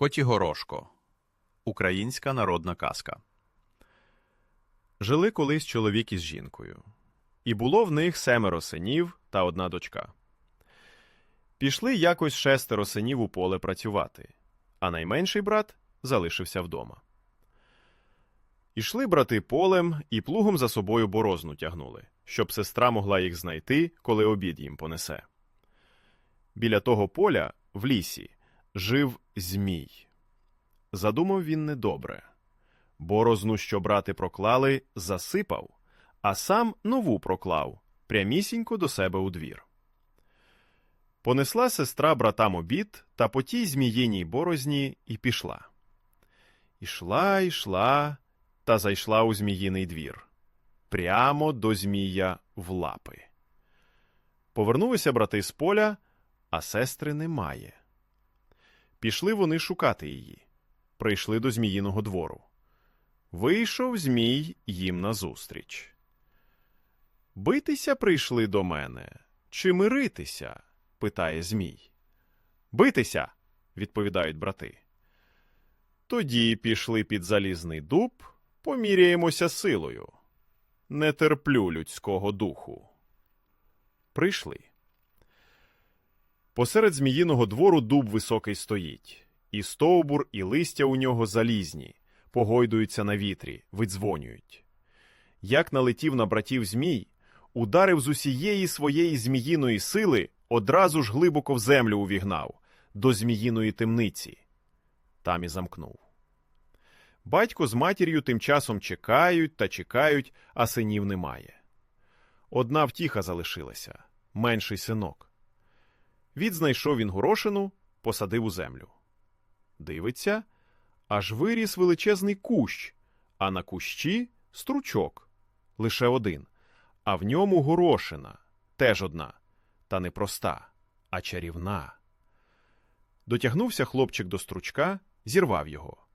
Котігорошко. Українська народна казка. Жили колись чоловік із жінкою. І було в них семеро синів та одна дочка. Пішли якось шестеро синів у поле працювати, а найменший брат залишився вдома. Ішли брати полем і плугом за собою борозну тягнули, щоб сестра могла їх знайти, коли обід їм понесе. Біля того поля, в лісі, жив Змій. Задумав він недобре. Борозну, що брати проклали, засипав, а сам нову проклав прямісінько до себе у двір. Понесла сестра братам обід та по тій зміїній борозні і пішла. Ішла, ішла та зайшла у зміїний двір. Прямо до змія в лапи. Повернулися брати з поля, а сестри немає. Пішли вони шукати її. Прийшли до Зміїного двору. Вийшов Змій їм назустріч. Битися прийшли до мене, чи миритися? питає Змій. Битися, відповідають брати. Тоді пішли під залізний дуб, поміряємося силою. Не терплю людського духу. Прийшли. Посеред зміїного двору дуб високий стоїть, і стовбур, і листя у нього залізні, погойдуються на вітрі, видзвонюють. Як налетів на братів змій, ударив з усієї своєї зміїної сили, одразу ж глибоко в землю увігнав, до зміїної темниці. Там і замкнув. Батько з матір'ю тим часом чекають та чекають, а синів немає. Одна втіха залишилася менший синок. Відзнайшов він горошину, посадив у землю. Дивиться, аж виріс величезний кущ, а на кущі стручок лише один, а в ньому горошина теж одна, та не проста, а чарівна. Дотягнувся хлопчик до стручка, зірвав його.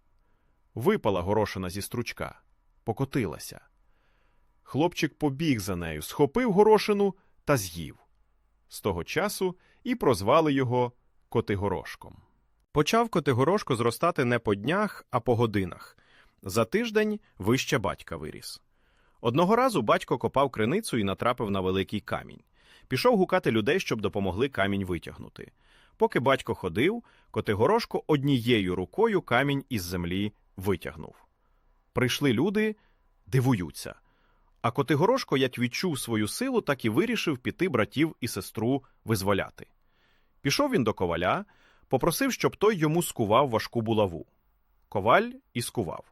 Випала горошина зі стручка, покотилася. Хлопчик побіг за нею, схопив горошину та з'їв. З того часу і прозвали його Котигорошком. Почав Котигорошко зростати не по днях, а по годинах. За тиждень вище батька виріс. Одного разу батько копав криницю і натрапив на великий камінь. Пішов гукати людей, щоб допомогли камінь витягнути. Поки батько ходив, Котигорошко однією рукою камінь із землі витягнув. Прийшли люди, дивуються. А Котигорошко як відчув свою силу, так і вирішив піти братів і сестру визволяти. Пішов він до коваля, попросив, щоб той йому скував важку булаву. Коваль і скував.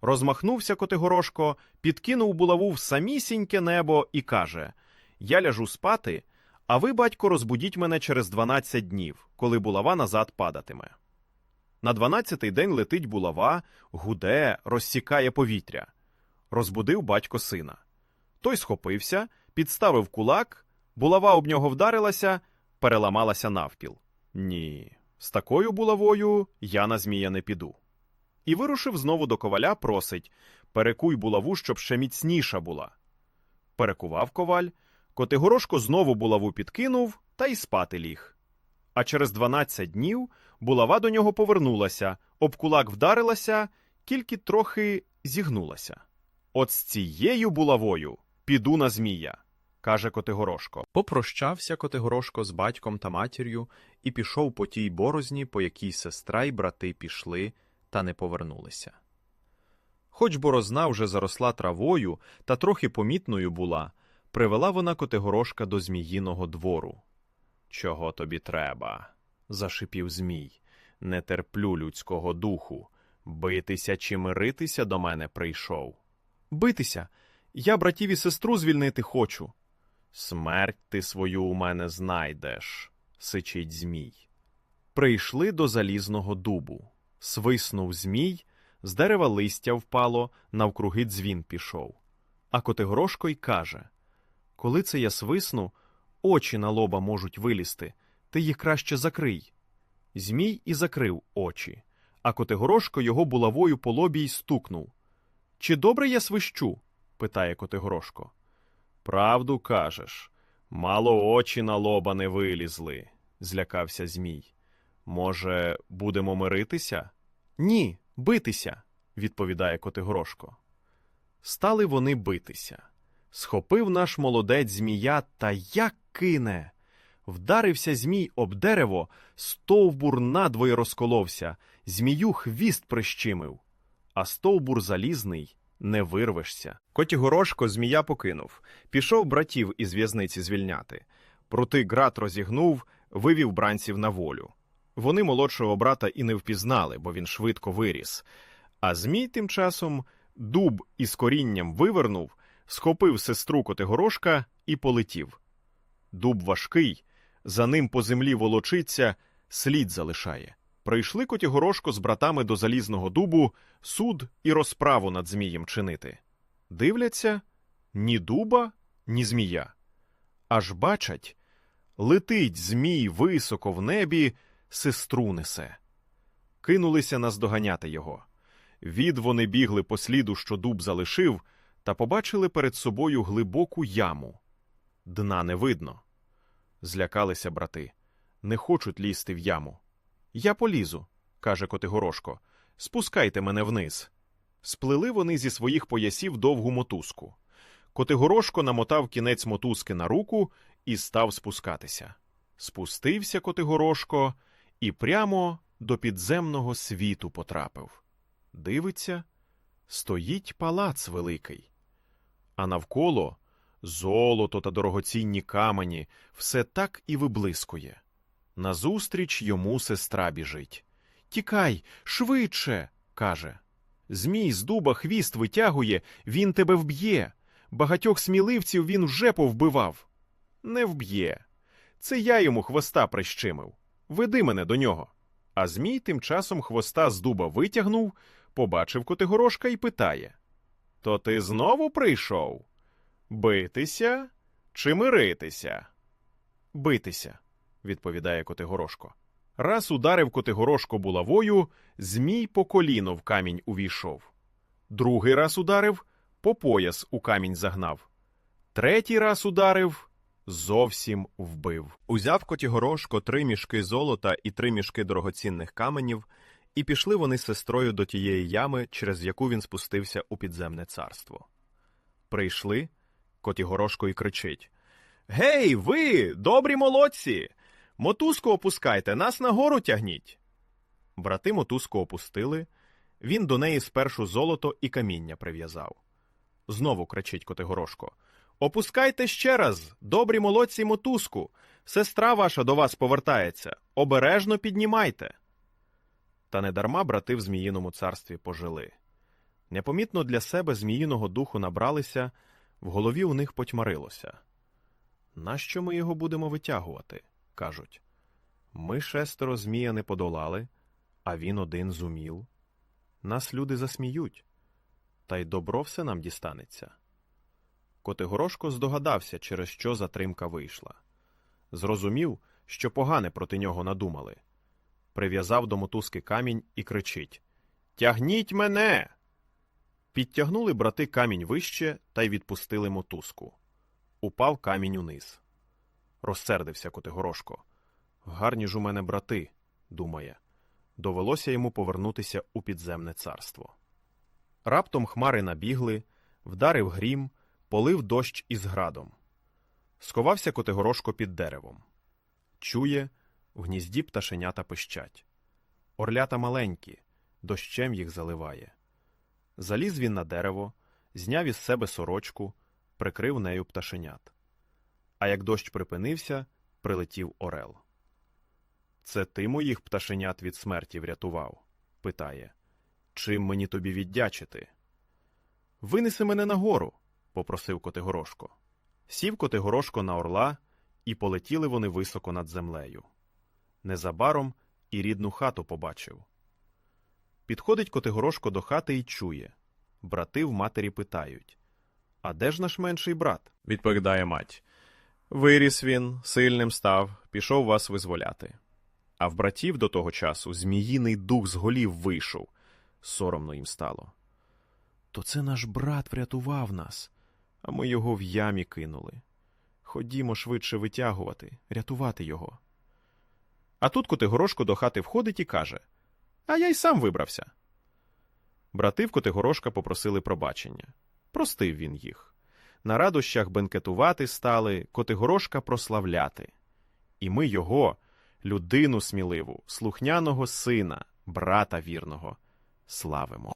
Розмахнувся Котигорошко, підкинув булаву в самісіньке небо і каже Я ляжу спати, а ви, батько, розбудіть мене через дванадцять днів, коли булава назад падатиме. На дванадцятий день летить булава, гуде, розсікає повітря. Розбудив батько сина. Той схопився, підставив кулак, булава об нього вдарилася, переламалася навпіл. Ні, з такою булавою я на змія не піду. І вирушив знову до коваля, просить перекуй булаву, щоб ще міцніша була. Перекував коваль, Котигорошко знову булаву підкинув та й спати ліг. А через дванадцять днів булава до нього повернулася, об кулак вдарилася, тільки трохи зігнулася. От з цією булавою піду на змія, каже Котигорошко. Попрощався Котигорошко з батьком та матір'ю і пішов по тій борозні, по якій сестра й брати пішли та не повернулися. Хоч борозна вже заросла травою та трохи помітною була, привела вона Котигорошка до зміїного двору. Чого тобі треба? зашипів Змій. Не терплю людського духу. Битися чи миритися до мене прийшов. Битися. Я братів і сестру звільнити хочу. Смерть ти свою у мене знайдеш, сичить Змій. Прийшли до залізного дубу. Свиснув Змій, з дерева листя впало, навкруги дзвін пішов. А Котигорошко й каже Коли це я свисну, очі на лоба можуть вилізти, ти їх краще закрий. Змій і закрив очі, а Котигорошко його булавою по лобі й стукнув. Чи добре я свищу? питає Котигорошко. Правду кажеш. Мало очі на лоба не вилізли, злякався Змій. Може, будемо миритися? Ні, битися, відповідає Котигорошко. Стали вони битися. Схопив наш молодець змія та як кине. Вдарився змій об дерево, стовбур надвоє розколовся, змію хвіст прищимив, а стовбур залізний не вирвешся. Котігорошко змія покинув, пішов братів із в'язниці звільняти. Проти град розігнув, вивів бранців на волю. Вони молодшого брата і не впізнали, бо він швидко виріс. А змій тим часом дуб із корінням вивернув, схопив сестру Котигорошка і полетів. Дуб важкий, за ним по землі волочиться, слід залишає. Прийшли Котігорошко з братами до залізного дубу суд і розправу над змієм чинити. Дивляться ні дуба, ні змія. Аж бачать, летить змій високо в небі, сестру несе. Кинулися наздоганяти його. Від вони бігли по сліду, що дуб залишив, та побачили перед собою глибоку яму. Дна не видно. Злякалися брати. Не хочуть лізти в яму. Я полізу, каже Котигорошко. Спускайте мене вниз. Сплели вони зі своїх поясів довгу мотузку. Котигорошко намотав кінець мотузки на руку і став спускатися. Спустився Котигорошко і прямо до підземного світу потрапив. Дивиться, стоїть палац великий, а навколо золото та дорогоцінні камені все так і виблискує. Назустріч йому сестра біжить. Тікай, швидше, каже. Змій з дуба хвіст витягує, він тебе вб'є. Багатьох сміливців він вже повбивав. Не вб'є. Це я йому хвоста прищимив. Веди мене до нього. А Змій тим часом хвоста з дуба витягнув, побачив Котигорошка і питає: То ти знову прийшов? Битися чи миритися? Битися, відповідає Котигорошко. Раз ударив Котигорошко булавою, Змій по коліно в камінь увійшов. Другий раз ударив, по пояс у камінь загнав. Третій раз ударив, зовсім вбив. Узяв Котігорошко три мішки золота і три мішки дорогоцінних каменів, і пішли вони з сестрою до тієї ями, через яку він спустився у підземне царство. Прийшли, Котігорошко і кричить Гей, ви, добрі молодці! Мотузку опускайте, нас нагору тягніть. Брати мотузку опустили, він до неї спершу золото і каміння прив'язав. Знову кричить Котигорошко. Опускайте ще раз, добрі молодці мотузку. Сестра ваша до вас повертається. Обережно піднімайте. Та недарма брати в Зміїному царстві пожили. Непомітно для себе Зміїного духу набралися, в голові у них потьмарилося. Нащо ми його будемо витягувати? Кажуть. Ми шестеро Змія не подолали, а він один зумів. Нас люди засміють, та й добро все нам дістанеться. Котигорошко здогадався, через що затримка вийшла. Зрозумів, що погане проти нього надумали. Прив'язав до мотузки камінь і кричить Тягніть мене. Підтягнули брати камінь вище та й відпустили мотузку. Упав камінь униз. Розсердився Котигорошко. Гарні ж у мене брати, думає. Довелося йому повернутися у підземне царство. Раптом хмари набігли, вдарив грім, полив дощ із градом. Сховався Котигорошко під деревом. Чує, в гнізді пташенята пищать. Орлята маленькі, дощем їх заливає. Заліз він на дерево, зняв із себе сорочку, прикрив нею пташенят. А як дощ припинився, прилетів орел. Це ти моїх пташенят від смерті врятував? питає. Чим мені тобі віддячити? Винеси мене нагору, попросив Котигорошко. Сів Котигорошко на орла, і полетіли вони високо над землею. Незабаром і рідну хату побачив. Підходить Котигорошко до хати і чує. Брати в матері питають А де ж наш менший брат? відповідає мать. Виріс він, сильним став, пішов вас визволяти. А в братів до того часу зміїний дух з голів вийшов. Соромно їм стало. То це наш брат врятував нас, а ми його в ямі кинули. Ходімо швидше витягувати, рятувати його. А тут Котигорошко до хати входить і каже А я й сам вибрався. Брати в Котигорошка попросили пробачення. Простив він їх. На радощах бенкетувати стали, Котигорошка прославляти. І ми його, людину сміливу, слухняного сина, брата вірного, славимо.